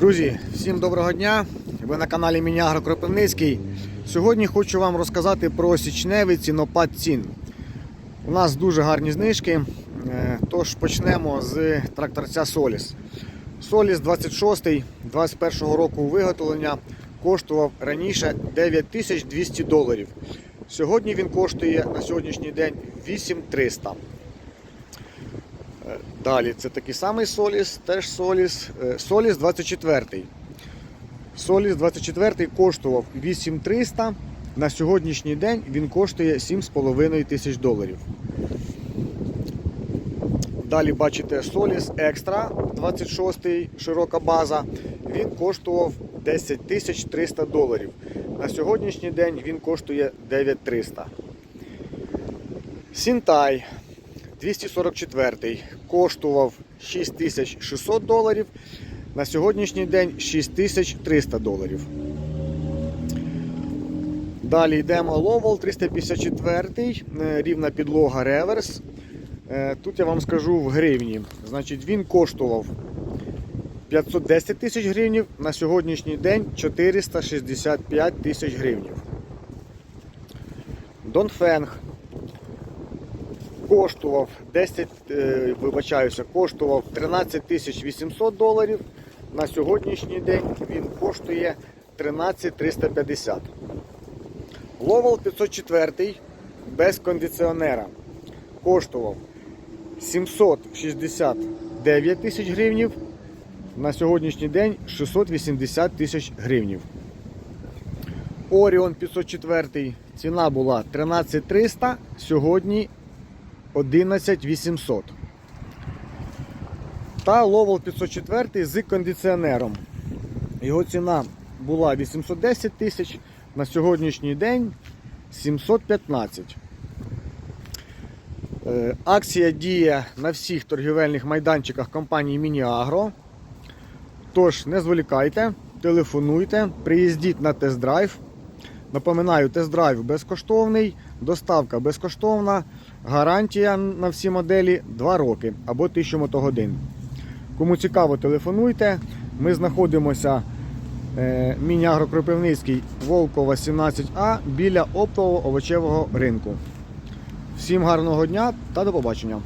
Друзі, всім доброго дня! Ви на каналі Мінягро Кропивницький. Сьогодні хочу вам розказати про січневий цінопад цін. У нас дуже гарні знижки, е, тож почнемо з тракторця Соліс. Соліс 26 21 року виготовлення коштував раніше 9200 доларів. Сьогодні він коштує на сьогоднішній день 8300. Е, Далі це такий самий Соліс, теж Соліс. Е, Соліс 24. Соліс 24 коштував 8300. На сьогоднішній день він коштує 7,5 тисяч доларів. Далі бачите Соліс Екстра 26 широка база. Він коштував 10 тисяч 300 доларів. На сьогоднішній день він коштує 9300. Сінтай 244 коштував 6600 доларів. На сьогоднішній день 6300 доларів. Далі йдемо Ловол 354, е, рівна підлога реверс. Е, Тут я вам скажу в гривні. Значить, він коштував 510 тисяч гривнів, на сьогоднішній день 465 тисяч гривнів. Донфенг коштував 10, е, вибачаюся, коштував 13 тисяч 800 доларів. На сьогоднішній день він коштує 13 350. Ловел 504 без кондиціонера коштував 769 тисяч гривнів. На сьогоднішній день 680 тисяч гривнів. Оріон 504 ціна була 13 300, сьогодні 11 800. Та Ловел 504 з кондиціонером. Його ціна була 810 тисяч, на сьогоднішній день 715. Е, Акція діє на всіх торгівельних майданчиках компанії Мініагро. Тож не зволікайте, телефонуйте, приїздіть на тест-драйв. Напоминаю, тест-драйв безкоштовний, доставка безкоштовна, гарантія на всі моделі 2 роки або 1000 мотогодин. Кому цікаво, телефонуйте. Ми знаходимося е, Міні-Агро Кропивницький, Волкова 17А біля оптового овочевого ринку. Всім гарного дня та до побачення!